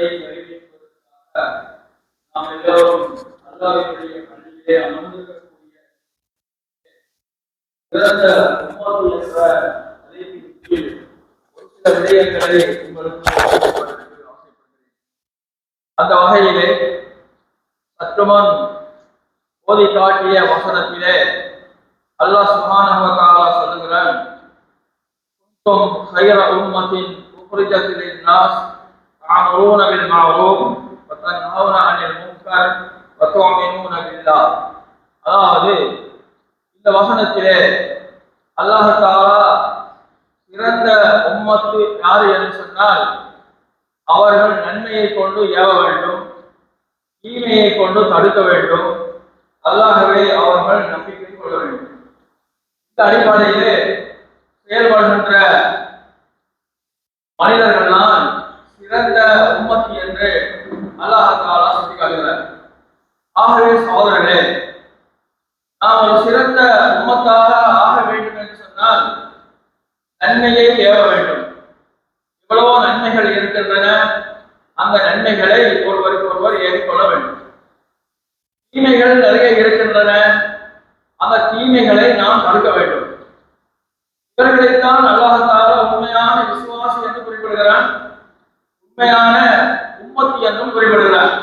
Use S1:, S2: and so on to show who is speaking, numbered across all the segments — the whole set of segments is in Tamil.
S1: என்பதை நிறைவேற்றுவதற்காக நாம் எல்லோரும் அல்லாஹ்வுடைய பள்ளியிலே அமர்ந்திருக்கக்கூடிய சிறந்த உம்மத்து என்ற தலைப்பின் கீழ் ஒரு சில விடயங்களை உங்களுக்கு சொல்வதற்கு ஆசைப்படுகிறேன். அந்த வகையிலே சற்றுமுன் ஓதி காட்டிய வசனத்திலே அல்லாஹ் சுப்ஹானஹு வ தஆலா சொல்லுகிறான் குன்தும் خير أمة أخرجت للناس تأمرون بالمعروف وتنهون عن المنكر وتؤمنون بالله அதாவது இந்த வசனத்திலே அல்லாஹ் தஆலா சிறந்த உம்மத்து யார் என்று சொன்னால் அவர்கள் நன்மையை கொண்டு ஏவ வேண்டும் தீமையை கொண்டு தடுக்க வேண்டும் அல்லாகவே அவர்கள் நம்பிக்கை கொள்ள வேண்டும் இந்த அடிப்படையிலே செயல்படுகின்ற மனிதர்கள்தான் சோதரர்களே நாம் ஒரு சிறந்த உம்மத்தாக ஆக வேண்டும் என்று சொன்னால் நன்மையை ஏவ வேண்டும். இவ்வளவோ நன்மைகள் இருக்கின்றன அந்த நன்மைகளை ஒருவருக்கு ஒருவர் ஏறிக்கொள்ள வேண்டும். தீமைகள் நிறைய இருக்கின்றன அந்த தீமைகளை நாம் தடுக்க வேண்டும். இவர்களைத்தான் அல்லாஹால உண்மையான விசுவாசி என்று குறிப்பிடுகிறான். உண்மையான உம்மத்தி என்றும் குறிப்பிடுகிறான்.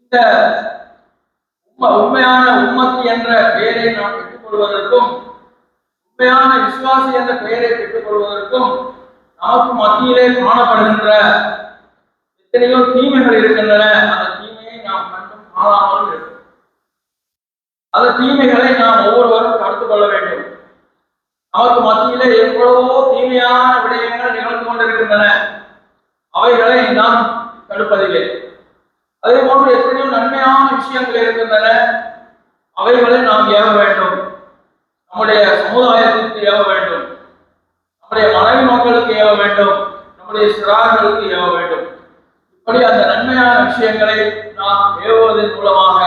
S1: இந்த உண்மையான உம்மத்து என்ற பெயரை நாம் பெற்றுக் கொள்வதற்கும் உண்மையான விசுவாசி என்ற பெயரை பெற்றுக் கொள்வதற்கும் நமக்கு மத்தியிலே காணப்படுகின்ற எத்தனையோ தீமைகள் இருக்கின்றன. அந்த தீமையை நாம் கண்டும் காணாமல் இருக்கும். அந்த தீமைகளை நாம் ஒவ்வொருவரும் தடுத்துக் கொள்ள வேண்டும். நமக்கு மத்தியிலே எவ்வளவோ தீமையான விடயங்கள் நிகழ்ந்து கொண்டிருக்கின்றன. அவைகளை நாம் தடுப்பதில்லை. அதே போன்று எத்தனையோ நன்மையான விஷயங்கள் இருக்கின்றன. அவைகளை நாம் ஏவ வேண்டும். நம்முடைய சமுதாயத்திற்கு ஏவ வேண்டும். நம்முடைய மனைவி மக்களுக்கு ஏவ வேண்டும். நம்முடைய சிறார்களுக்கு ஏவ வேண்டும். இப்படி அந்த நன்மையான விஷயங்களை நாம் ஏவுவதன் மூலமாக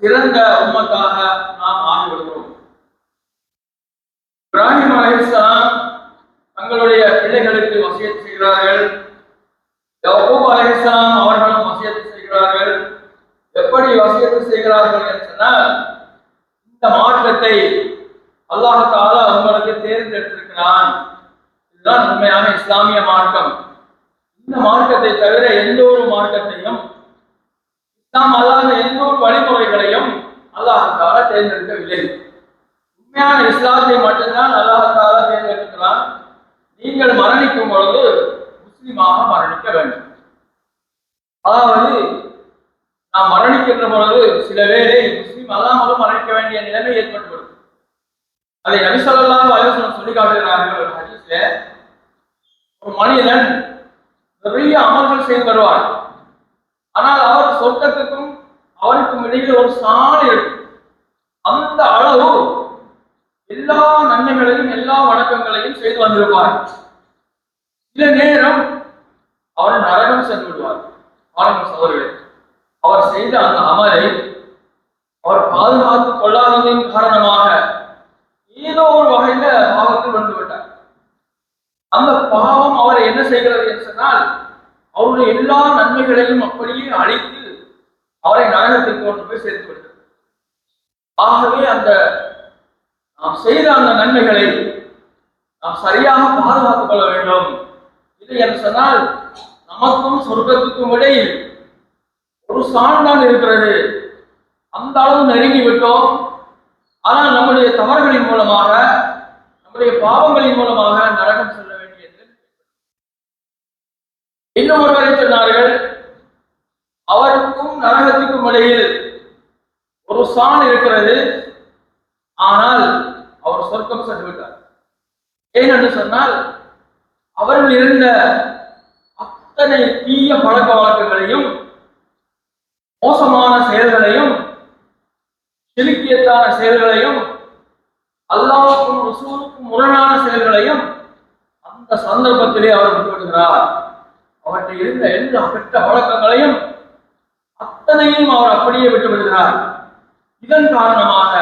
S1: சிறந்த உம்மத்தாக நாம் ஆகிவிடுகிறோம். இப்ராஹிம் அலைஹிஸ்ஸலாம் தங்களுடைய பிள்ளைகளுக்கு வசியம் செய்கிறார்கள். யக்கூப் அலைஹிஸ்ஸலாம் எப்படி வசியத்து செய்கிறார்கள் என்று சொன்னால் இந்த மாற்றத்தை அல்லாஹ் அவங்களுக்கு தேர்ந்தெடுத்திருக்கிறான். இதுதான் உண்மையான இஸ்லாமிய மார்க்கம். இந்த மார்க்கத்தை தவிர எந்த ஒரு மார்க்கத்தையும் இஸ்லாம் அல்லாத எந்த ஒரு வழிமுறைகளையும் அல்லாஹால தேர்ந்தெடுக்கவில்லை. உண்மையான இஸ்லாத்தை மட்டும்தான் அல்லாஹால தேர்ந்தெடுக்கிறான். நீங்கள் மரணிக்கும் பொழுது முஸ்லிமாக மரணிக்க வேண்டும். அதாவது நாம் மரணிக்கின்ற பொழுது சில வேளை முஸ்லீம் அல்லாமலும் மரணிக்க வேண்டிய நிலைமை ஏற்பட்டுவிடும். அதை நபிசல்லாம் அலுவலம் சொல்லி காட்டுகிறார்கள் ஒரு ஹதீஸ்ல ஒரு மனிதன் நிறைய அமல்கள் செய்து வருவார். ஆனால் அவர் சொர்க்கத்துக்கும் அவருக்கும் இடையில் ஒரு சாலை இருக்கும். அந்த அளவு எல்லா நன்மைகளையும் எல்லா வணக்கங்களையும் செய்து வந்திருப்பார். சில நேரம் அவர் நரகம் சென்று விடுவார். பாருங்கள் சோதரர்களே அவர் செய்த அந்த அமலை அவர் பாதுகாத்துக் கொள்ளாததின் காரணமாக ஏதோ ஒரு வகையில பாவத்தில் வந்து விட்டார். அந்த பாவம் அவரை என்ன செய்கிறது என்று சொன்னால் அவருடைய எல்லா நன்மைகளையும் அப்படியே அழித்து அவரை நாயகத்திற்கு கொண்டு போய் சேர்த்து விட்டது ஆகவே அந்த நாம் செய்த அந்த நன்மைகளை நாம் சரியாக பாதுகாத்துக் கொள்ள வேண்டும். இது என்று சொன்னால் நமக்கும் சொர்க்கத்துக்கும் இடையில் ஒரு சான்றான் இருக்கிறது. அந்த அளவு நெருங்கி விட்டோம். ஆனால் நம்முடைய தவறுகளின் மூலமாக நம்முடைய பாவங்களின் மூலமாக நரகம் செல்ல வேண்டியது இன்னும் ஒருவரை சொன்னார்கள் அவருக்கும் நரகத்துக்கும் இடையில் ஒரு சான் இருக்கிறது. ஆனால் அவர் சொர்க்கம் சென்று விட்டார். ஏனென்று சொன்னால் அவர்கள் இருந்த அத்தனை தீய பழக்க வழக்கங்களையும் மோசமான செயல்களையும் சிறுக்கியத்தான செயல்களையும் அல்லாவுக்கும் ரசூலுக்கும் முரணான செயல்களையும் அந்த சந்தர்ப்பத்திலே அவர் விட்டுவிடுகிறார் அவற்றை இருந்த எல்லா கெட்ட பழக்கங்களையும் அத்தனையும் அவர் அப்படியே விட்டு விடுகிறார். இதன் காரணமாக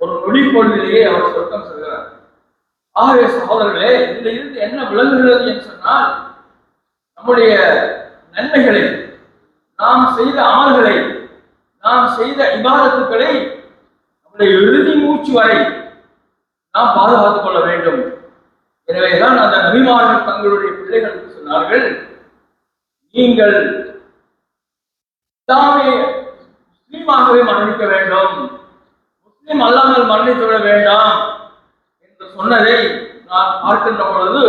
S1: ஒரு நொடிப்பொழுதிலேயே அவர் சொர்க்கம் செல்கிறார். ஆகவே சகோதரர்களே இதில் இருந்து என்ன விளங்குகிறது என்று சொன்னால் நம்முடைய நன்மைகளை நாம் செய்த அமல்களை நாம் செய்த இபாதத்துக்களை நம்முடைய இறுதி மூச்சு வரை நாம் பாதுகாத்துக் கொள்ள வேண்டும். எனவேதான் அந்த நபிமார்கள் தங்களுடைய பிள்ளைகளுக்கு சொன்னார்கள் நீங்கள் இஸ்லாமிய முஸ்லீமாகவே மரணிக்க வேண்டும். முஸ்லீம் அல்லாமல் மரணித்து விட வேண்டாம் என்று சொன்னதை நாம் பார்க்கின்ற பொழுது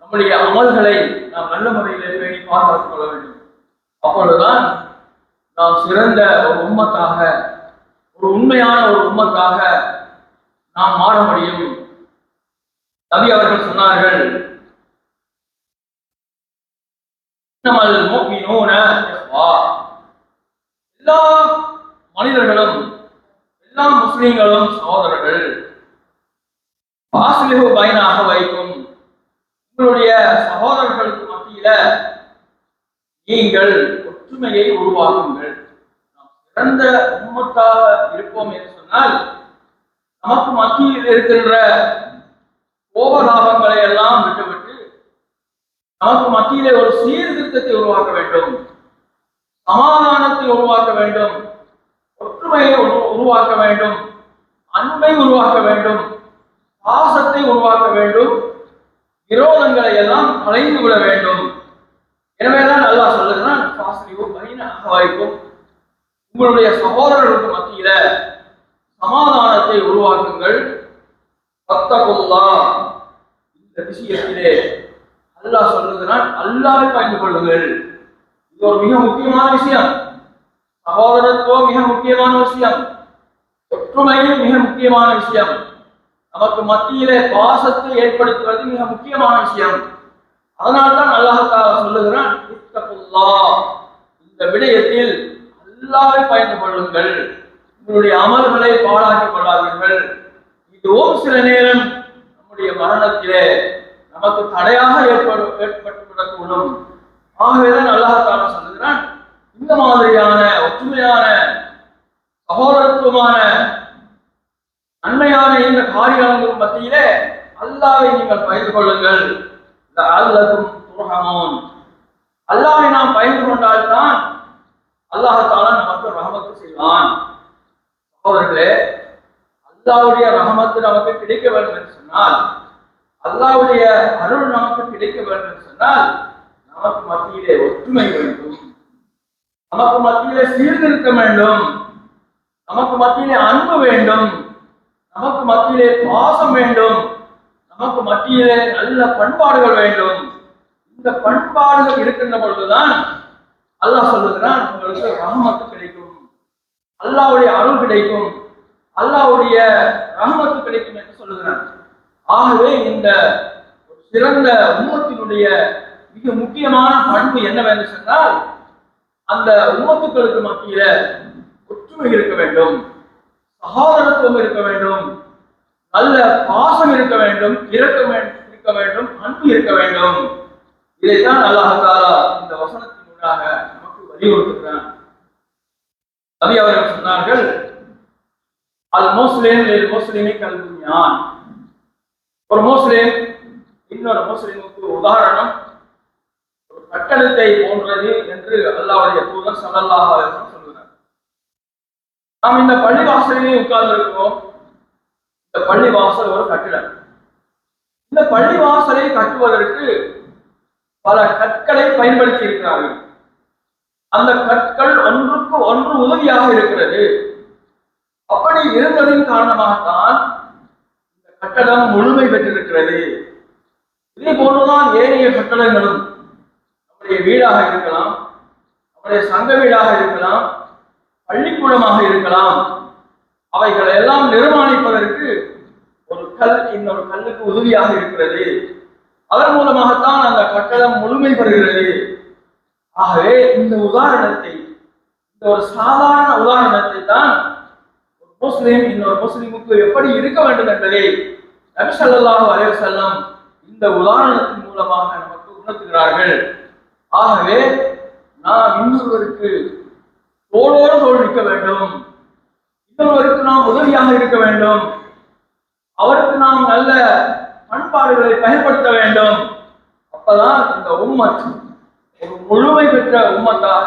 S1: நம்முடைய அமல்களை நாம் நல்ல முறையிலே பேணி பாதுகாத்துக் கொள்ள வேண்டும். அப்பொழுதுதான் நாம் சிறந்த ஒரு உம்மத்தாக ஒரு உண்மையான ஒரு உம்மத்தாக நாம் மாற முடியும். நபி அவர்கள் சொன்னார்கள் எல்லா மனிதர்களும் எல்லா முஸ்லிம்களும் சகோதரர்கள் பாசிலிஹு பயனாக வைக்கும் உங்களுடைய சகோதரர்களுக்கு மத்தியில நீங்கள் ஒற்றுமையை உருவாக்குங்கள். நாம் சிறந்த உண்மத்தாக இருப்போம் என்று சொன்னால் நமக்கு மத்தியில் இருக்கின்ற கோபலாபங்களை எல்லாம் விட்டுவிட்டு நமக்கு மத்தியிலே ஒரு சீர்திருத்தத்தை உருவாக்க வேண்டும். சமாதானத்தை உருவாக்க வேண்டும். ஒற்றுமையை உருவாக்க வேண்டும். அன்பை உருவாக்க வேண்டும். பாசத்தை உருவாக்க வேண்டும். விரோதங்களை எல்லாம் கலைந்து விட வேண்டும். எனவேதான் அல்லாஹ் சொல்லுகிறான் பாசிட்டிவ் பைன அகவாய்க்கும் உங்களுடைய சகோதரர்களுக்கு மத்தியில சமாதானத்தை உருவாக்குங்கள். பத்தகுல்லா இந்த விஷயத்திலே அல்லாஹ் சொல்லுகிறான் அல்லாவை பயந்து கொள்ளுங்கள். இது ஒரு மிக முக்கியமான விஷயம். சகோதரத்துவம் மிக முக்கியமான விஷயம். ஒற்றுமையும் மிக முக்கியமான விஷயம். நமக்கு மத்தியிலே பாசத்தை ஏற்படுத்துவது மிக முக்கியமான விஷயம். அதனால்தான் அல்லாஹால சொல்லுகிறான் இந்த விடயத்தில் அல்லாஹ்வை பயந்து கொள்ளுங்கள். உங்களுடைய அமல்களை பாழாக்கிக் கொள்ளாதீர்கள். இதுவும் சில நேரம் நம்முடைய மரணத்திலே நமக்கு தடையாக ஏற்படு ஏற்பட்டுவிடக்கூடும். ஆகவேதான் அல்லாஹால சொல்லுகிறான் இந்த மாதிரியான ஒற்றுமையான சகோதரத்துவமான நன்மையான இந்த காரியங்கள் மத்தியிலே அல்லாவை நீங்கள் பயந்து கொள்ளுங்கள். அல்லதும் துரகமோன் அல்லாஹை நாம் பயந்து கொண்டால்தான் அல்லாஹால நமக்கு ரஹமத்து செய்வான். சகோதரர்களே அல்லாவுடைய ரஹமத்து நமக்கு கிடைக்க வேண்டும் என்று சொன்னால் அல்லாவுடைய அருள் நமக்கு கிடைக்க வேண்டும் என்று சொன்னால் நமக்கு மத்தியிலே ஒற்றுமை வேண்டும். நமக்கு மத்தியிலே சீர்திருத்தம் வேண்டும். நமக்கு மத்தியிலே அன்பு வேண்டும். நமக்கு மத்தியிலே பாசம் வேண்டும். நமக்கு மத்தியிலே நல்ல பண்பாடுகள் வேண்டும். இந்த பண்பாடுகள் இருக்கின்ற பொழுதுதான் அல்லாஹ் சொல்லுகிறான் உங்களுக்கு ரஹமத்து கிடைக்கும். அல்லாவுடைய அருள் கிடைக்கும். அல்லாவுடைய ரஹமத்து கிடைக்கும் என்று சொல்லுகிறான். ஆகவே இந்த சிறந்த உம்மத்தினுடைய மிக முக்கியமான பண்பு என்னவென்று சொன்னால் அந்த உம்மத்துக்களுக்கு மத்தியில ஒற்றுமை இருக்க வேண்டும். சகோதரத்துவம் இருக்க வேண்டும். நல்ல பாசம் இருக்க வேண்டும் இரக்கம் இருக்க வேண்டும் அன்பு இருக்க வேண்டும். இதைத்தான் அல்லாஹ் தாலா இந்த வசனத்தின் ஊடாக நமக்கு வலியுறுத்துகிறான் நபி அவர்கள் சொன்னார்கள் அல் முஸ்லிம் லில் முஸ்லிமி ஒரு முஸ்லிம் இன்னொரு முஸ்லிமுக்கு உதாரணம் ஒரு கட்டணத்தை போன்றது என்று அல்லாவுடைய தூதர் ஸல்லல்லாஹு சொல்கிறார் நாம் இந்த பள்ளி வாசலிலே உட்கார்ந்து இருக்கிறோம் இந்த பள்ளி வாசல் ஒரு கட்டிடம். இந்த பள்ளி வாசலை கட்டுவதற்கு பல கற்களை பயன்படுத்தி இருக்கிறார்கள் அந்த கற்கள் ஒன்றுக்கு ஒன்று உதவியாக இருக்கிறது. அப்படி இருந்ததின் காரணமாகத்தான் இந்த கட்டடம் முழுமை பெற்றிருக்கிறது. இதே போன்றுதான் ஏனைய கட்டடங்களும் நம்முடைய வீடாக இருக்கலாம் நம்முடைய சங்க வீடாக இருக்கலாம் பள்ளிக்கூடமாக இருக்கலாம் அவைகளை எல்லாம் நிர்மாணிப்பதற்கு ஒரு கல் இன்னொரு கல்லுக்கு உதவியாக இருக்கிறது. அதன் மூலமாகத்தான் அந்த கட்டடம் முழுமை பெறுகிறது ஆகவே இந்த உதாரணத்தை இந்த ஒரு சாதாரண உதாரணத்தை தான் ஒரு முஸ்லிம் இன்னொரு முஸ்லிமுக்கு எப்படி இருக்க வேண்டும் என்பதை நபி ஸல்லல்லாஹு அலைஹி இந்த உதாரணத்தின் மூலமாக நமக்கு உணர்த்துகிறார்கள். ஆகவே நாம் இன்னொருவருக்கு தோளோடு தோல் நிற்க வேண்டும். மற்றவருக்கு நாம் உதவியாக இருக்க வேண்டும். அவருக்கு நாம் நல்ல பண்பாடுகளை பயன்படுத்த வேண்டும். அப்பதான் இந்த உம்மத் ஒரு முழுமை பெற்ற உம்மத்தாக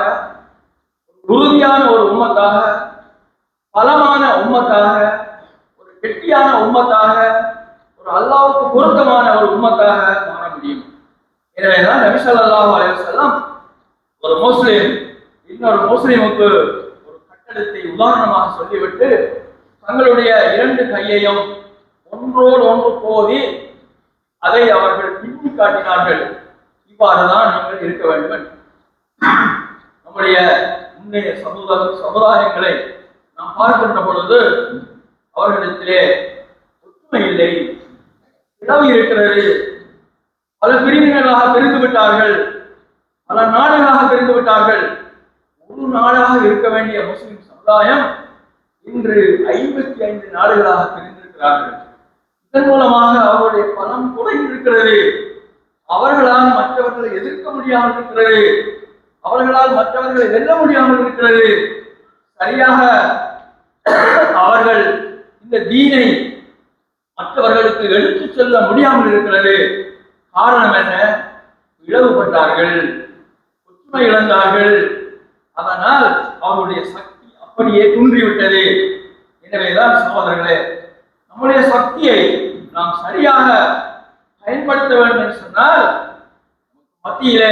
S1: ஒரு உறுதியான ஒரு உம்மத்தாக பலமான உம்மத்தாக ஒரு கெட்டியான உம்மத்தாக ஒரு அல்லாவுக்கு பொருத்தமான ஒரு உம்மத்தாக மாற முடியும். எனவேதான் நபி அல்லாஹ் அலைஹி ஒரு முஸ்லீம் இன்னொரு முஸ்லீமுக்கு ஒரு உதாரணமாக சொல்லிவிட்டு தங்களுடைய இரண்டு கையையும் ஒன்றோடு ஒன்று போதி அதை அவர்கள் பின்னி காட்டினார்கள். இவ்வாறுதான் நீங்கள் இருக்க வேண்டும். நம்முடைய முன்னைய சமுதாய சமுதாயங்களை நாம் பார்க்கின்ற பொழுது அவர்களிடத்திலே ஒற்றுமை இல்லை. இடம் இருக்கிறது. பல பிரிவினர்களாக பிரிந்து விட்டார்கள். பல நாடுகளாக பிரிந்து விட்டார்கள். ஒரு நாடாக இருக்க வேண்டிய முஸ்லிம் சமுதாயம் இன்று ஐம்பத்தி ஐந்து நாடுகளாக பிரிந்திருக்கிறார்கள். இதன் மூலமாக அவருடைய பலம் குறைந்திருக்கிறது அவர்களால் மற்றவர்களை எதிர்க்க முடியாமல் இருக்கிறது. அவர்களால் மற்றவர்களை வெல்ல முடியாமல் இருக்கிறது. சரியாக அவர்கள் இந்த தீனை மற்றவர்களுக்கு எடுத்துச் செல்ல முடியாமல் இருக்கிறது. காரணம் என்ன? இழவுபட்டார்கள் ஒற்றுமை இழந்தார்கள். அதனால் அவருடைய சக்தி அப்படியே குன்றிவிட்டது. எனவேதான் சகோதரர்களே நம்முடைய சக்தியை நாம் சரியாக பயன்படுத்த வேண்டும் என்று சொன்னால் மத்தியிலே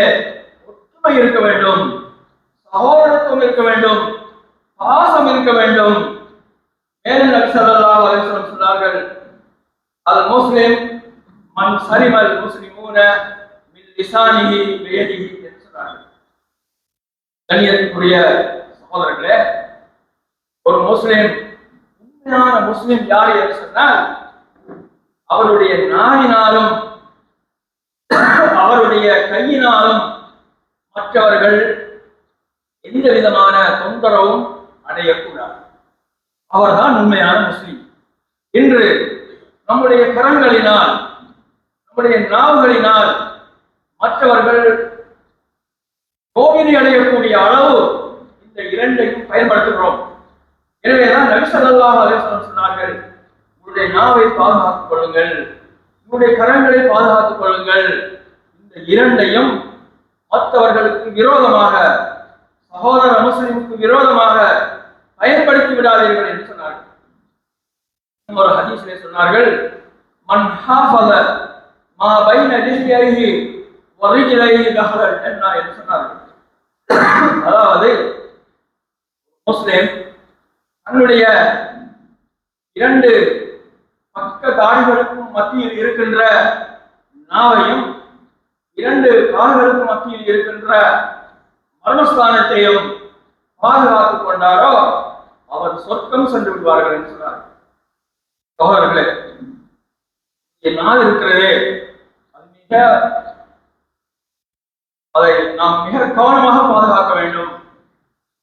S1: ஒற்றுமை இருக்க வேண்டும் சகோதரத்துவம் இருக்க வேண்டும் பாசம் இருக்க வேண்டும். மேலும் நபி ஸல்லல்லாஹு சொன்னார்கள் அல் முஸ்லிம் மன் சரிமல் முஸ்லிமூன மின் லிசானிஹி பியதிஹி என்று சொன்னார்கள். கண்ணியத்துக்குரிய சகோதரர்களே ஒரு முஸ்லிம் உண்மையான முஸ்லிம் யார் என்று சொன்னால் அவருடைய நாவினாலும் அவருடைய கையினாலும் மற்றவர்கள் எந்த விதமான தொந்தரவும் அடையக்கூடாது. அவர்தான் உண்மையான முஸ்லிம். இன்று நம்முடைய கரங்களினால் நம்முடைய நாவுகளினால் மற்றவர்கள் கோவிலை அடையக்கூடிய அளவு இந்த இரண்டையும் பயன்படுத்துகிறோம். எனவேதான் நபி ஸல்லல்லாஹு சொன்னார்கள் உங்களுடைய நாவை பாதுகாத்துக் கொள்ளுங்கள். உங்களுடைய கரங்களை பாதுகாத்துக் கொள்ளுங்கள். இந்த இரண்டையும் மற்றவர்களுக்கு விரோதமாக சகோதர முஸ்லிமுக்கு விரோதமாக பயன்படுத்தி விடாதீர்கள் என்று சொன்னார்கள். ஒரு ஹதீஸிலே சொன்னார்கள் மன் ஹாஃபத மா பைன லிஹ்யைஹி வ ரிஜ்லைஹி தஹலல் என்று சொன்னார்கள். அதாவது முஸ்லிம் தன்னுடைய இரண்டு பக்க தாடிகளுக்கும் மத்தியில் இருக்கின்ற நாவையும் இரண்டு கால்களுக்கும் மத்தியில் இருக்கின்ற மர்மஸ்தானத்தையும் பாதுகாத்துக் கொண்டாரோ அவர் சொர்க்கம் சென்று விடுவார்கள் என்று சொன்னார். சகோதரர்களே என் நாள் இருக்கிறதே அது மிக அதை நாம் மிக கவனமாக பாதுகாக்க வேண்டும்.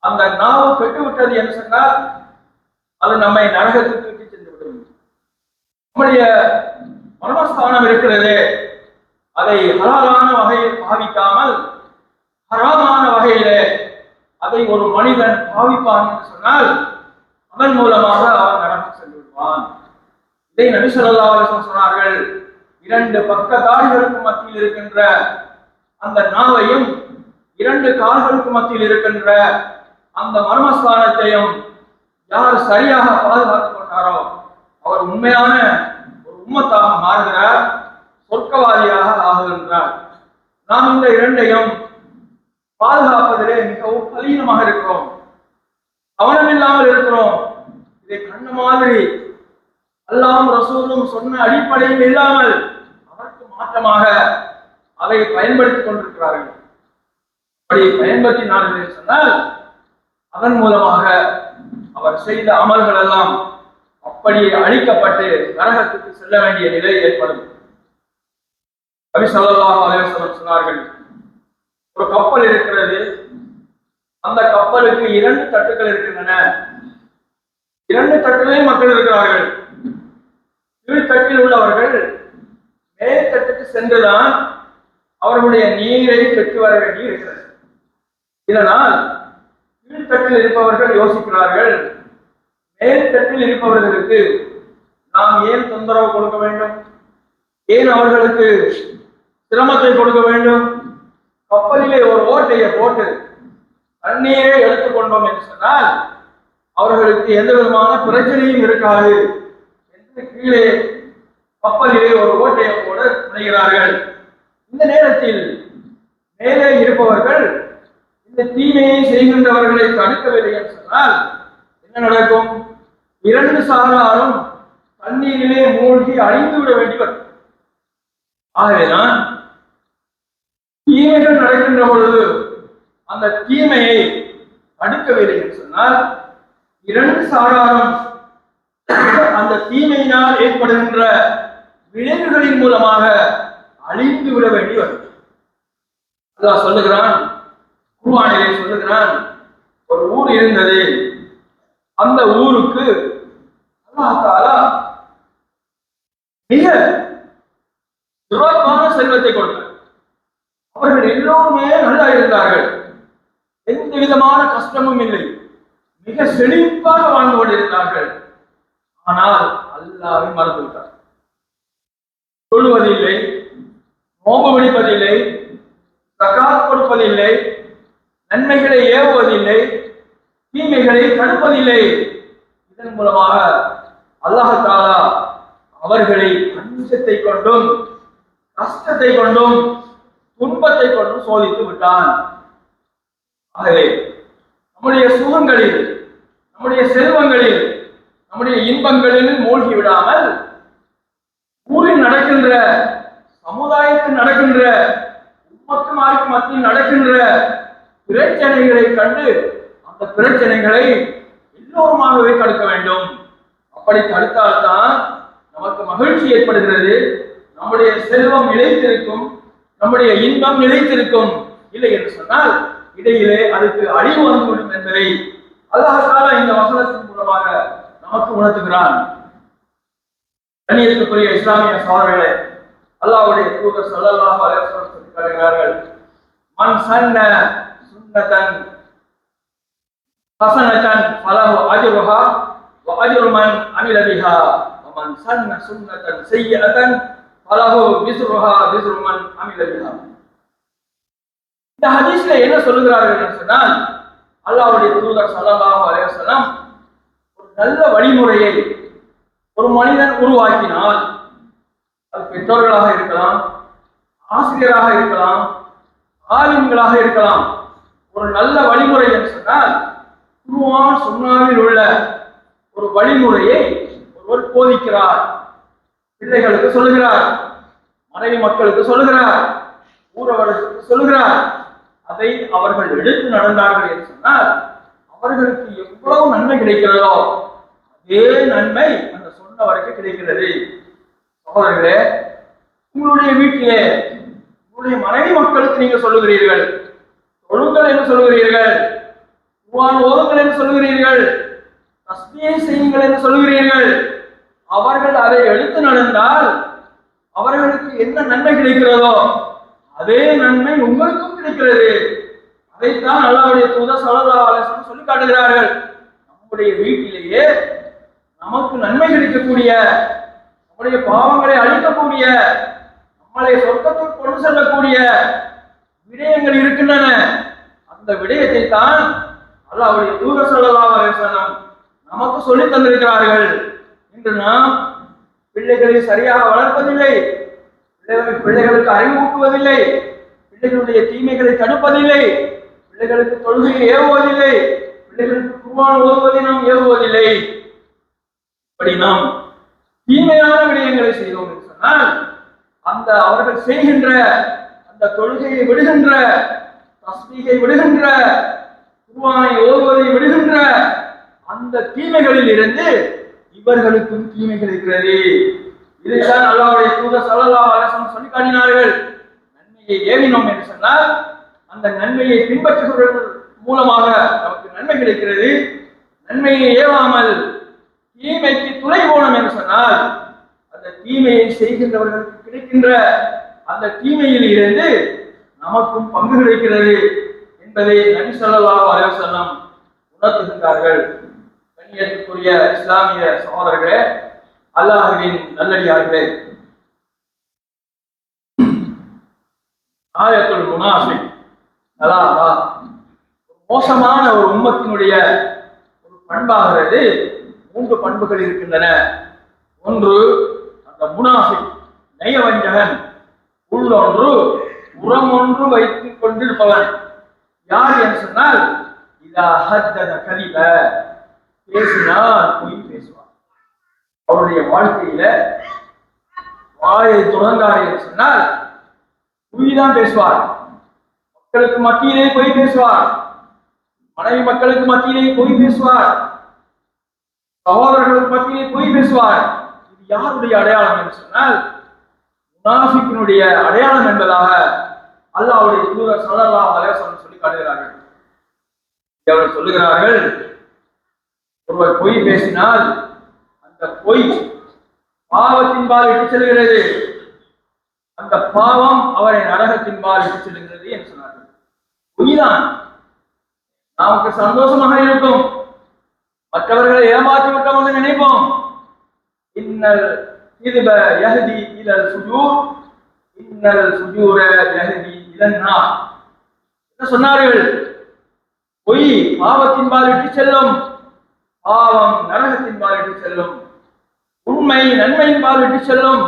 S1: அந்த நாவு கெட்டுவிட்டது என்று சொன்னால் அது நம்மை நரகத்துக்கு தூக்கி சென்று விடும். நம்முடைய மர்மஸ்தானம் இருக்கிறதே அதை ஹலாலான வகையில் பாவிக்காமல் ஹராமான வகையிலே அதை ஒரு மனிதன் பாவிப்பான் என்று சொன்னால் அதன் மூலமாக அவன் நரகம் சென்று விடுவான். இதை நபி ஸல்லல்லாஹு சொன்னார்கள். இரண்டு பக்க தாடிகளுக்கு மத்தியில் இருக்கின்ற அந்த நாவையும் இரண்டு கால்களுக்கு மத்தியில் இருக்கின்ற அந்த மர்மஸ்தானத்தையும் யார் சரியாக பாதுகாத்துக் கொண்டாரோ அவர் உண்மையான ஒரு உம்மத்தாக மாறுகிறார் சொர்க்கவாதியாக ஆகுகின்றார். நாம் இந்த இரண்டையும் பாதுகாப்பதிலே மிகவும் கலீனமாக இருக்கிறோம். கவனமில்லாமல் இருக்கிறோம். இதை கண்ண மாதிரி அல்லாம் ரசூலும் சொன்ன அடிப்படையில் இல்லாமல் அதற்கு மாற்றமாக அதை பயன்படுத்திக் கொண்டிருக்கிறார்கள். அப்படி பயன்படுத்தினார்கள் என்று சொன்னால் அதன் மூலமாக அவர் செய்த அமல்கள் எல்லாம் அப்படியே அழிக்கப்பட்டு நரகத்துக்கு செல்ல வேண்டிய நிலை ஏற்படும். நபி சொன்னார்கள் ஒரு கப்பல் இருக்கிறது. அந்த கப்பலுக்கு இரண்டு தட்டுகள் இருக்கின்றன. இரண்டு தட்டிலையும் மக்கள் இருக்கிறார்கள். கீழ்த்தட்டில் உள்ளவர்கள் மேல்தட்டுக்கு சென்றுதான் அவர்களுடைய நீரை பெற்று வர வேண்டி இருக்கிறது இதனால் கீழ்த்தட்டில் இருப்பவர்கள் யோசிக்கிறார்கள் மேல்தட்டில் இருப்பவர்களுக்கு நாம் ஏன் தொந்தரவு கொடுக்க வேண்டும்? ஏன் அவர்களுக்கு சிரமத்தை கொடுக்க வேண்டும்? கப்பலிலே ஒரு ஓட்டையை போட்டு தண்ணீரை எடுத்துக்கொண்டோம் என்று சொன்னால் அவர்களுக்கு எந்த விதமான பிரச்சனையும் இருக்காது என்று கீழே கப்பலிலே ஒரு ஓட்டையை போட முனைகிறார்கள். இந்த நேரத்தில் மேலே இருப்பவர்கள் இந்த தீமையை செய்கின்றவர்களை தடுக்கவில்லை என்று சொன்னால் என்ன நடக்கும்? இரண்டு சாராரும் தண்ணீரிலே மூழ்கி அழிந்து விட வேண்டியவர் ஆகவேதான் தீமைகள் நடக்கின்ற பொழுது அந்த தீமையை தடுக்கவில்லை என்று சொன்னால் இரண்டு சாராரும் அந்த தீமையினால் ஏற்படுகின்ற விளைவுகளின் மூலமாக அழிந்து விட வேண்டி வரும் அல்லாஹ் சொல்லுகிறான் குருவானிலே சொல்லுகிறான் ஒரு ஊர் இருந்தது. அந்த ஊருக்கு அல்லாஹ் மிக சிறப்பான செல்வத்தை கொடுத்தார். அவர்கள் எல்லோருமே நல்லா இருந்தார்கள். எந்த விதமான கஷ்டமும் இல்லை. மிக செழிப்பாக வாழ்ந்து கொண்டிருந்தார்கள். ஆனால் அல்லாவை மறந்து விட்டார் நோம்பு பிடிப்பதில்லை தக்காத் கொடுப்பதில்லை நன்மைகளை ஏவுவதில்லை தீமைகளை தடுப்பதில்லை. இதன் மூலமாக அல்லாஹாலா அவர்களை அஞ்சத்தை கொண்டும் கஷ்டத்தை கொண்டும் துன்பத்தை கொண்டும் சோதித்து விட்டான். ஆகவே நம்முடைய சுகங்களில் நம்முடைய செல்வங்களில் நம்முடைய இன்பங்களில் மூழ்கி விடாமல் ஊரில் நடக்கின்ற சமுதாயத்தில் நடக்கின்ற உம்மத்துமாருக்கு மத்தியில் நடக்கின்ற பிரச்சனைகளை கண்டு அந்த பிரச்சனைகளை எல்லோருமாகவே தடுக்க வேண்டும். அப்படி தடுத்தால்தான் நமக்கு மகிழ்ச்சி ஏற்படுகிறது. நம்முடைய செல்வம் நிலைத்திருக்கும் நம்முடைய இன்பம் நிலைத்திருக்கும். இல்லை என்று சொன்னால் இடையிலே அதுக்கு அழிவு வந்துவிடும் என்பதை அல்லாஹால இந்த வசனத்தின் மூலமாக நமக்கு உணர்த்துகிறான். கண்ணியத்துக்குரிய இஸ்லாமிய சோதரர்களே அல்லாவுடைய தூதர் ஸல்லல்லாஹு அலைஹி வஸல்லம் சொல்லி மன் சன்ன சுன்னதன் ஹசனதன் ஃபலஹு அஜ்ருஹா வ அஜ்ரு மன் அமில பிஹா வ மன் சன்ன சுன்னதன் சய்யிஅதன் ஃபலஹு விஸ்ருஹா விஸ்ரு மன் அமில பிஹா. இந்த ஹதீஸ்ல என்ன சொல்லுகிறார்கள் என்று சொன்னால் அல்லாவுடைய தூதர் ஸல்லல்லாஹு அலைஹி வஸல்லம் ஒரு நல்ல வழிமுறையை ஒரு மனிதன் உருவாக்கினால் அது பெற்றோர்களாக இருக்கலாம் ஆசிரியராக இருக்கலாம் ஆலிம்களாக இருக்கலாம். ஒரு நல்ல வழிமுறை என்று சொன்னால் குருவான் சுண்ணாவில் உள்ள ஒரு வழிமுறையை ஒருவர் போதிக்கிறார். பிள்ளைகளுக்கு சொல்லுகிறார் மனைவி மக்களுக்கு சொல்லுகிறார் ஊரவர்களுக்கு சொல்லுகிறார். அதை அவர்கள் எடுத்து நடந்தார்கள் என்று சொன்னால் அவர்களுக்கு எவ்வளவு நன்மை கிடைக்கிறதோ அதே நன்மை அந்த சொன்னவருக்கு கிடைக்கிறது. சகோதரர்களே உங்களுடைய வீட்டிலே உங்களுடைய மனைவி மக்களுக்கு நீங்க சொல்லுகிறீர்கள். தொழுங்கள் என்று சொல்லுகிறீர்கள். குர்ஆன் ஓதுங்கள் என்று சொல்லுகிறீர்கள். தஸ்மியை செய்யுங்கள் என்று சொல்லுகிறீர்கள். அவர்கள் அதை எடுத்து நடந்தால் அவர்களுக்கு என்ன நன்மை கிடைக்கிறதோ அதே நன்மை உங்களுக்கும் கிடைக்கிறது. அதைத்தான் அல்லாவுடைய தூதர் ஸல்லல்லாஹு அலைஹி சொல்லி காட்டுகிறார்கள். நம்முடைய வீட்டிலேயே நமக்கு நன்மை கிடைக்கக்கூடிய நம்முடைய பாவங்களை அழிக்கக்கூடிய நம்மளை சொர்க்கத்துக்கு கொண்டு செல்லக்கூடிய விடயங்கள் இருக்கின்றன. அந்த விடயத்தை தான் அல்லாஹ்வுடைய தூதர் ஸல்லல்லாஹு அலைஹி நமக்கு சொல்லி தந்திருக்கிறார்கள் இன்று நாம் பிள்ளைகளை சரியாக வளர்ப்பதில்லை பிள்ளைகளுக்கு அறிவூட்டுவதில்லை பிள்ளைகளுடைய தீமைகளை தடுப்பதில்லை பிள்ளைகளுக்கு தொழுகையை ஏவுவதில்லை பிள்ளைகளுக்கு குருவான் ஓதுவதை நாம் ஏவுவதில்லை. இப்படி நாம் தீமையான விடயங்களை செய்தோம் என்று சொன்னால் அந்த அவர்கள் செய்கின்ற அந்த தொழுகையை விடுகின்ற தஸ்மீகை விடுகின்ற குருவானை ஓதுவதை விடுகின்ற அந்த தீமைகளில் இருந்து இவர்களுக்கும் தீமைகள் இருக்கிறது இதைத்தான் அல்லாவுடைய தூத ஸல்லல்லாஹு அரசன் சொல்லி காட்டினார்கள். நன்மையை ஏவினோம் என்று சொன்னால் அந்த நன்மையை பின்பற்றுவதன் மூலமாக நமக்கு நன்மை கிடைக்கிறது. நன்மையை ஏவாமல் தீமைக்கு துணை போனோம் என்று சொன்னால் அந்த தீமையை செய்கின்றவர்களுக்கு கிடைக்கின்ற அந்த தீமையில் இருந்து நமக்கும் பங்கு கிடைக்கிறது என்பதை நபி ஸல்லல்லாஹு அலைஹி உணர்த்துகின்றார்கள். கண்ணியத்துக்குரிய இஸ்லாமிய சகோதரர்களே அல்லாஹ்வின் நல்லடியார்களே. ஆயத்துல் முனாஃபிக் அலாஹா மோசமான ஒரு உம்மத்தினுடைய ஒரு பண்பாகிறது. மூன்று பண்புகள் இருக்கின்றன. ஒன்று அந்த முனாஃபிக் நயவஞ்சகன். உள்ளொன்று உரம் ஒன்று வைத்துக் கொண்டிருப்பவன். யார் என்று சொன்னால் இதா ஹத்தத கதிப பேசினால் பொய் பேசுவான். அவருடைய வாழ்க்கையில வாயை துறந்தார் என்று சொன்னால் பொய் தான் பேசுவார். மக்களுக்கு மத்தியிலே பொய் பேசுவார். மனைவி மக்களுக்கு மத்தியிலே பொய் பேசுவார். சகோதரர்களுக்கு மத்தியிலே பொய் பேசுவார். இது யாருடைய அடையாளம் என்று சொன்னால் முனாஃபிக்கினுடைய அடையாளம் என்பதாக அல்லாவுடைய தூதர் சலல்லா அலேசன் சொல்லி காட்டுகிறார்கள். அவர் சொல்லுகிறார்கள் ஒருவர் பொய் பேசினால் அந்த பொய் பாவத்தின்பால் இட்டு செல்கிறது. அந்த பாவம் அவரை நரகத்தின்பால் இட்டு செல்கிறது என்று சொன்னார்கள். பொய்தான். நமக்கு சந்தோஷமாக இருக்கும். மற்றவர்களை ஏமாற்றி விட்டோம் என்று நினைப்போம். இன்னல் இதுப யஹதி இலல் சுஜூர் இன்னல் சுஜூர யஹதி இலன்னா என்ன சொன்னார்கள்? பொய் பாவத்தின் பாலிட்டு செல்லும் பாவம் நரகத்தின் பாலிட்டு செல்லும் உண்மை நன்மையின் பால் விட்டு செல்லும்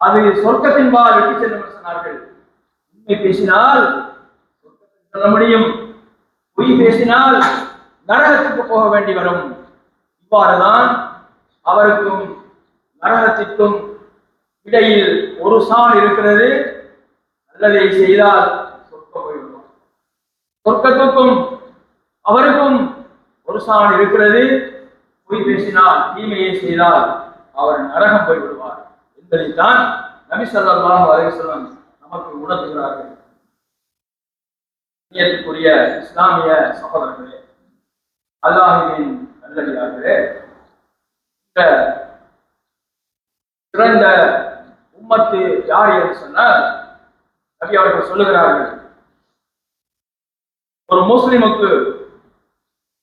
S1: அது சொர்க்கத்தின் பால் விட்டு செல்லும் சொன்னார்கள். உண்மை பேசினால் சொல்ல முடியும். பொய் பேசினால் நரகத்துக்கு போக வேண்டி வரும். இவ்வாறுதான் அவருக்கும் நரகத்திற்கும் இடையில் ஒரு சான் இருக்கிறது. நல்லதை செய்தால் சொர்க்கம் போய்விடுவார். சொர்க்கத்துக்கும் அவருக்கும் ஒரு சான் இருக்கிறது. பொய் பேசினால் தீமையை செய்தால் அவர் நரகம் போய்விடுவார். என்பதைத்தான் நபி ஸல்லல்லாஹு அலைஹி நமக்கு உணர்த்துகிறார்கள். இஸ்லாமிய சகோதரர்களே அல்லாஹுவின் நல்லடியார்களே இந்த சிறந்த உம்மத்து யார் என்று சொன்னால் நபி அவர்கள் சொல்லுகிறார்கள். ஒரு முஸ்லிமுக்கு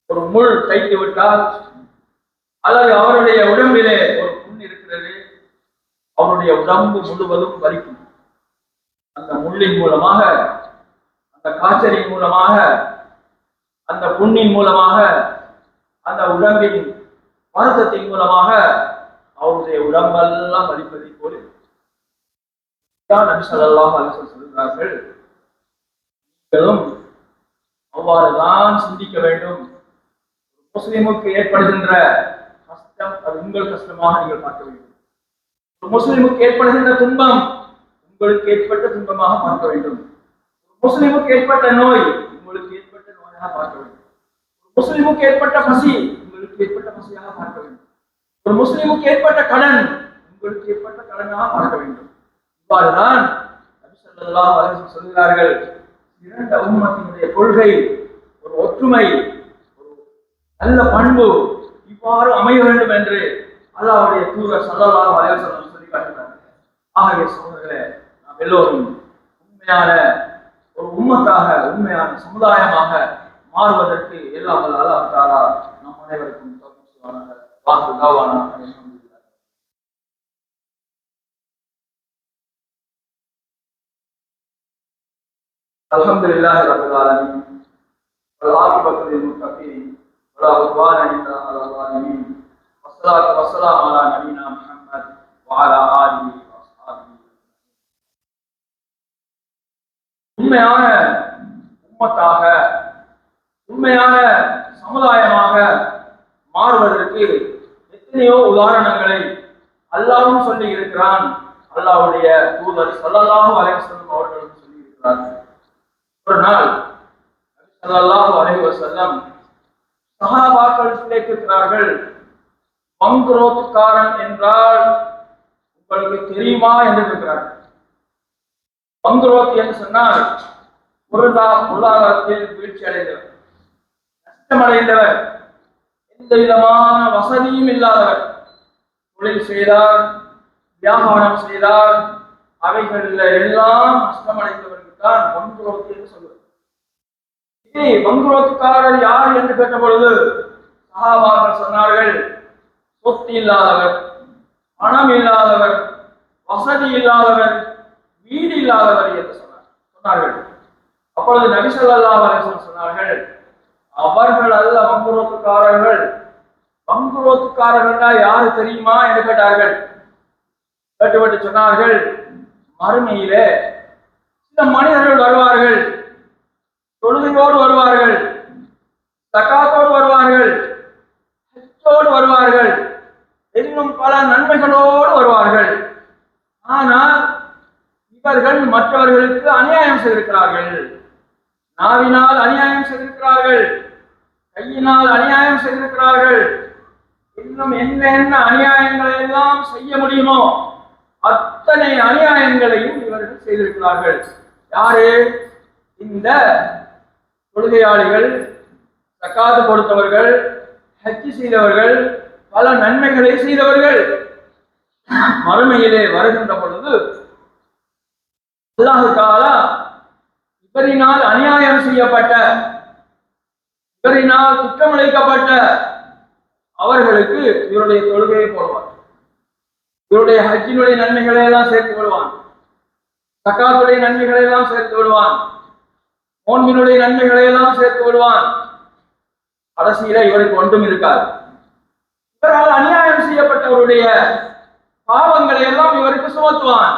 S1: ஒரு முள் தைத்து விட்டால் அல்லது அவருடைய உடம்பிலே ஒரு புண் இருக்கிறது அவருடைய உடம்பு முழுவதும் வலிக்கும். அந்த முள்ளின் மூலமாக அந்த காய்ச்சலின் மூலமாக அந்த புண்ணின் மூலமாக அந்த உடம்பின் வருத்தத்தின் மூலமாக அவருடைய உடம்பெல்லாம் வலிப்பதை போல தான் நபி ஸல்லல்லாஹு அலைஹி சொல்கிறார்கள். நீங்களும் அவ்வாறுதான் சிந்திக்க வேண்டும். முஸ்லிமுக்கு ஏற்படுகின்ற கஷ்டம் அது உங்கள் கஷ்டமாக நீங்கள் பார்க்க வேண்டும். ஒரு முஸ்லிமுக்கு ஏற்படுகின்ற துன்பம் உங்களுக்கு ஏற்பட்ட துன்பமாக பார்க்க வேண்டும். முஸ்லிமுக்கு ஏற்பட்ட நோய் பார்க்க வேண்டும். ஒரு முஸ்லிமுக்கு ஏற்பட்ட பசி உங்களுக்கு ஏற்பட்ட பசியாக பார்க்க வேண்டும். ஒரு முஸ்லிமுக்கு ஏற்பட்ட கடன் உங்களுக்கு ஏற்பட்ட கடனாக பார்க்க வேண்டும். இவ்வாறுதான் சொல்கிறார்கள் இரண்ட உண்மத்தினுடைய கொள்கை ஒரு ஒற்றுமை ஒரு நல்ல பண்பு இவ்வாறு அமைய வேண்டும் என்று அல்லாவுடைய தூதர் ஸல்லல்லாஹு அலைஹி வஸல்லம் சொல்லி காட்டுகிறார் ஆகிய சகோதரர்களே நாம் எல்லோரும் உண்மையான ஒரு உண்மத்தாக உண்மையான சமுதாயமாக மாறுவதற்கு எல்லாம் வல்ல அல்லாஹ் தஆலா நம் அனைவருக்கும் தௌஃபீக் செய்வானாக வாக்கு தாவானாக அல்ஹம்துலில்லாஹ் الحمد لله رب العالمين والعاقبة للمتقين ولا عدوان إلا على الظالمين والصلاة والسلام على نبينا محمد وعلى آله وأصحابه உண்மையான உம்மத்தாக உண்மையான சமுதாயமாக மாறுவதற்கு எத்தனையோ உதாரணங்களை அல்லாவும் சொல்லி இருக்கிறான் அல்லாவுடைய தூதர் ஸல்லல்லாஹு அலைவசல்லம் அவர்களும் சொல்லி இருக்கிறார்கள் ஒரு நாள் நபி அலைவசல்லம் அலைஹி சஹாபாக்கள் கேட்கிறார்கள் பங்குரோத்துக்காரன் என்றால் உங்களுக்கு தெரியுமா என்று கேட்கிறார்கள். பங்குரோத் என்று சொன்னால் பொருளாதாரத்தில் வீழ்ச்சி அடைந்தவர் நஷ்டமடைந்தவர் எந்த விதமான வசதியும் இல்லாதவர். தொழில் செய்தார் வியாபாரம் செய்தார் அவைகளில் எல்லாம் நஷ்டமடைந்தவருக்கு தான் பங்குரோத்து என்று சொல்வது இதே பங்குரோத்துக்காரர் யார் என்று கேட்ட பொழுது சகாபாக்கள் சொன்னார்கள் சொத்து இல்லாதவர் பணம் இல்லாதவர் வசதி இல்லாதவர் வீடு இல்லாதவர் என்று சொன்னார் சொன்னார்கள். அப்பொழுது நபி சொன்னார்கள் அவர்கள் அல்ல மங்குரோத்துக்காரர்கள் மங்குரோத்துக்காரர்கள்னா யாரு தெரியுமா? என்று கேட்டார்கள். கேட்டுவிட்டு சொன்னார்கள் மறுமையிலே சில மனிதர்கள் வருவார்கள். தொழுகையோடு வருவார்கள். தக்காத்தோடு வருவார்கள். ஹஜ்ஜோடு வருவார்கள். இன்னும் பல நன்மைகளோடு வருவார்கள். ஆனால் இவர்கள் மற்றவர்களுக்கு அநியாயம் செய்திருக்கிறார்கள். நாவினால் அநியாயம் செய்திருக்கிறார்கள். கையினால் அநியாயம் செய்திருக்கிறார்கள். இன்னும் என்னென்ன அநியாயங்களை எல்லாம் செய்ய முடியுமோ அத்தனை அநியாயங்களையும் இவர்கள் செய்திருக்கிறார்கள். யாரு? இந்த தொழுகையாளிகள் தக்காது கொடுத்தவர்கள் ஹஜ்ஜி செய்தவர்கள் பல நன்மைகளை செய்தவர்கள். மறுமையிலே வருகின்ற பொழுது அல்லாஹு தாலா இவரினால் அநியாயம் செய்யப்பட்ட இவரினால் குற்றமளிக்கப்பட்ட அவர்களுக்கு இவருடைய தொழுகையை போடுவார். இவருடைய ஹஜ்ஜினுடைய நன்மைகளை எல்லாம் சேர்த்து விடுவான் சக்காத்துடைய நன்மைகளை எல்லாம் சேர்த்து விடுவான் நோன்பினுடைய நன்மைகளை எல்லாம் சேர்த்து விடுவான் அரசியல இவருக்கு ஒன்றும் இருக்காது. இவரால் அநியாயம் செய்யப்பட்டவருடைய பாவங்களை எல்லாம் இவருக்கு சுமத்துவான்.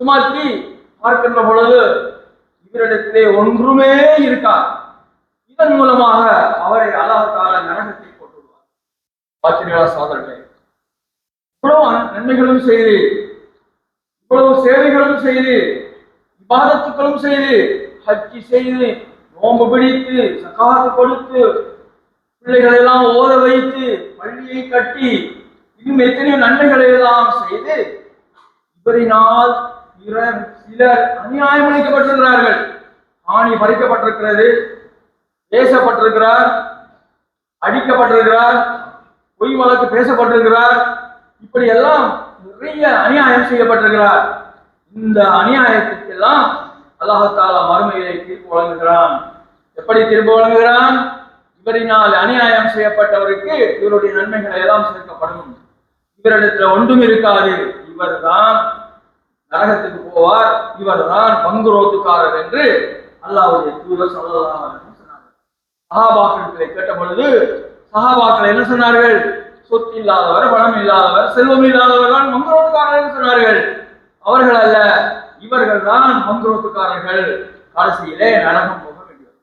S1: சுமத்தி பார்க்கின்ற பொழுது இவரிடத்திலே ஒன்றுமே இருக்காது. இதன் மூலமாக அவரை அல்லாஹால நரகத்தில் போட்டுள்ளார் பாத்திரிகளா சோதரர்களே இவ்வளவு நன்மைகளும் செய்து இவ்வளவு சேவைகளும் செய்து விவாதத்துக்களும் செய்து ஹஜ்ஜி செய்து நோம்பு பிடித்து சகாத்து கொடுத்து பிள்ளைகளை எல்லாம் ஓத வைத்து பள்ளியை கட்டி இன்னும் எத்தனையோ நன்மைகளை எல்லாம் செய்து இவரினால் சிலர் அநியாயம் அளிக்கப்பட்டிருக்கிறார்கள். ஆணி பறிக்கப்பட்டிருக்கிறது. பேசப்பட்டிருக்கிறார் அடிக்கப்பட்டிருக்கிறார் பொய் வழக்கு பேசப்பட்டிருக்கிறார். இப்படி எல்லாம் நிறைய அநியாயம் செய்யப்பட்டிருக்கிறார். இந்த அநியாயத்துக்கெல்லாம் அல்லாஹால மறுமையை தீர்ப்பு வழங்குகிறான். எப்படி தீர்ப்பு வழங்குகிறான்? இவரினால் அநியாயம் செய்யப்பட்டவருக்கு இவருடைய நன்மைகள் எல்லாம் சேர்க்கப்படும் இவரிடத்துல ஒன்றும் இருக்காது. இவர்தான் நரகத்துக்கு போவார். இவர்தான் பங்குரோத்துக்காரர் என்று அல்லாவுடைய தூதர் சொல்லலாம் சகாபாக்களை கேட்ட பொழுது சகாபாக்கள் என்ன சொன்னார்கள்? சொத்து இல்லாதவர் பணம் இல்லாதவர் செல்வம் இல்லாதவர் தான் மங்குரோத்துக்காரர்கள் சொன்னார்கள். அவர்கள் அல்ல இவர்கள் தான் மங்குரோத்துக்காரர்கள் கடைசியிலே நரகம் போக வேண்டும்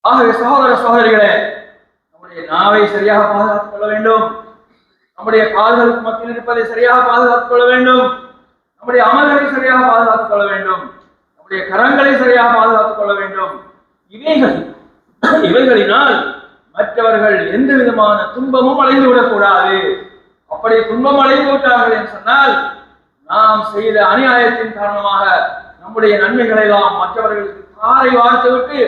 S1: ஆகவே சகோதர சகோதரிகளே நம்முடைய நாவை சரியாக பாதுகாத்துக் கொள்ள வேண்டும். நம்முடைய கால்களுக்கு மத்தியில் இருப்பதை சரியாக பாதுகாத்துக் கொள்ள வேண்டும். நம்முடைய அமல்களை சரியாக பாதுகாத்துக் கொள்ள வேண்டும். நம்முடைய கரங்களை சரியாக பாதுகாத்துக் கொள்ள வேண்டும். இவைகள் இவைகளினால் மற்றவர்கள் எந்த விதமான துன்பமும் அடைந்து விடக்கூடாது அப்படி துன்பம் அடைந்து விட்டார்கள் என்று சொன்னால் நாம் செய்த அநியாயத்தின் காரணமாக நம்முடைய நன்மைகளை எல்லாம் மற்றவர்களுக்கு காரை வார்த்து விட்டு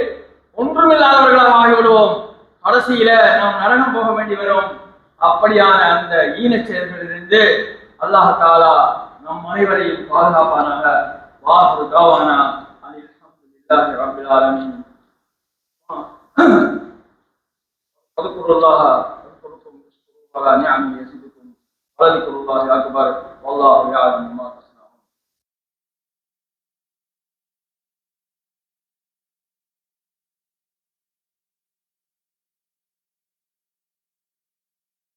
S1: ஒன்றுமில்லாதவர்களாக ஆகிவிடுவோம். கடைசியில நாம் நரகம் போக வேண்டி வரும். அப்படியான அந்த ஈனச் செயல்களிலிருந்து அல்லாஹ் தாலா நம் அனைவரையும் பாதுகாப்பானாக வாசு தாவானா அனில் அல்ஹம்துலில்லாஹி ரபில் ஆலமீன். اذكروا الله اذكركم اشكروا على نعمه يزدكم ولذكر الله أكبر والله يعلم ما